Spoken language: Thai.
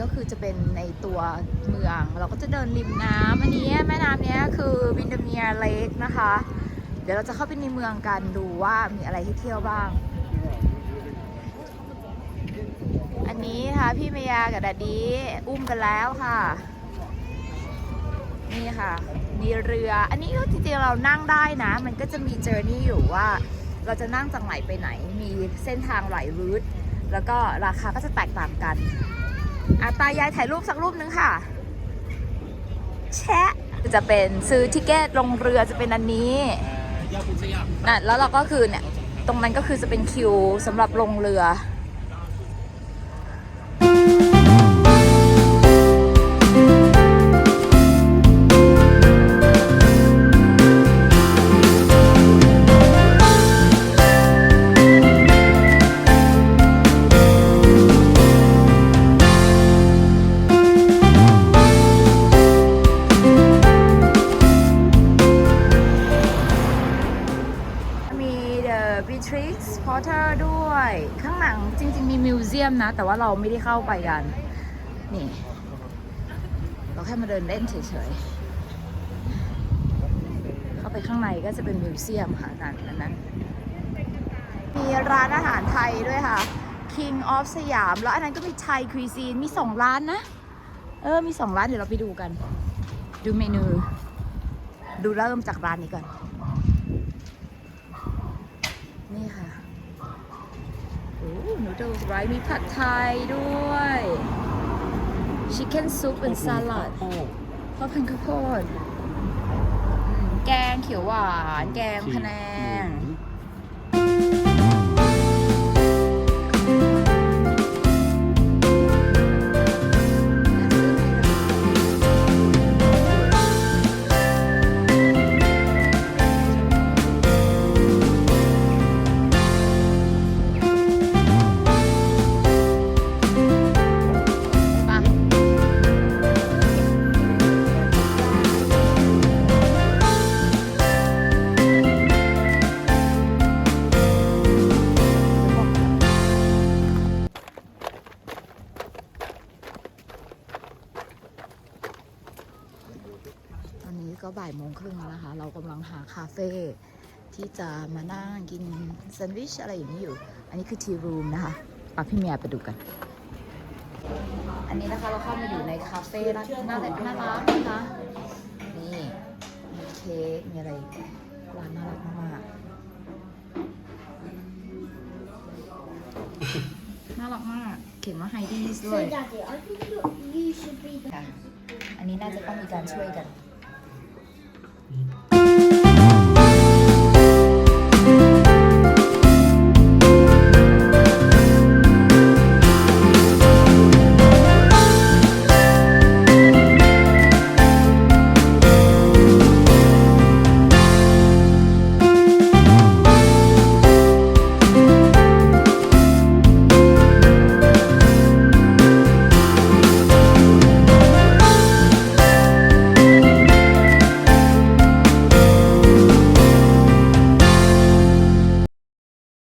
ก็คือจะเป็นในตัวเมือง เราก็จะเดินริมน้ำอันนี้แม่น้ำนี้คือวินเดเมียเลกนะคะ เดี๋ยวเราจะเข้าไปในเมืองกันดูว่ามีอะไรให้เที่ยวบ้าง อันนี้ค่ะพี่เมยากับดัดดี้อุ้มกันแล้วค่ะ นี่ค่ะมีเรือ อันนี้ก็จริงๆเรานั่งได้นะ มันก็จะมีเจอร์นี่อยู่ว่า เราจะนั่งจากไหนไปไหน มีเส้นทางหลายรูทแล้วก็ราคาก็จะแตกต่างกัน อาตายายถ่ายรูปสักรูปนึงค่ะ แชะจะเป็นซื้อทิเกตลงเรือจะเป็นอันนี้นะแล้วเราก็คือเนี่ย ตรงนั้นก็คือจะเป็นคิวสำหรับลงเรือ ข้างหลังจริง ๆ มีมิวเซียมนะ แต่ว่าเราไม่ได้เข้าไปกัน นี่ เราแค่มาเดินเล่นเฉยๆ เข้าไปข้างในก็จะเป็นมิวเซียมค่ะนั่นอันนั้น มีร้านอาหารไทยด้วยค่ะ King of สยาม แล้วอันนั้นก็มีไทยคุยซีน มีสองร้านนะ เออ มีสองร้านเดี๋ยวเราไปดูกัน ดูเมนู ดูเริ่มจากร้านนี้ก่อน นี่ค่ะ โอ้นูด l ส์ไรมีผัดไทยด้วยชิคเก้นซุปเป็นสลัดข้าวพันข้าวโพดอืมแกงเขียวหวาน แกงพะแนง นนี้ก็บ่ายโมงครึ่งแล้วนะคะ เรากำลังหาคาเฟ่ที่จะมานั่งกินแซนด์วิชอะไรอย่างนี้อยู่ อันนี้คือทีรูมนะคะปะพี่เมียไปดูกัน อันนี้นะคะเราเข้ามาอยู่ในคาเฟ่น่าน่ารักน่ารักนะคะ นี่มีเค้กมีอะไรอีกร้านน่ารักมากๆน่ารักมากเขียนว่าไฮดี้ด้วย So, Daddy, I think you, you should be the ค่ะอันนี้น่าจะต้องมีการช่วยกัน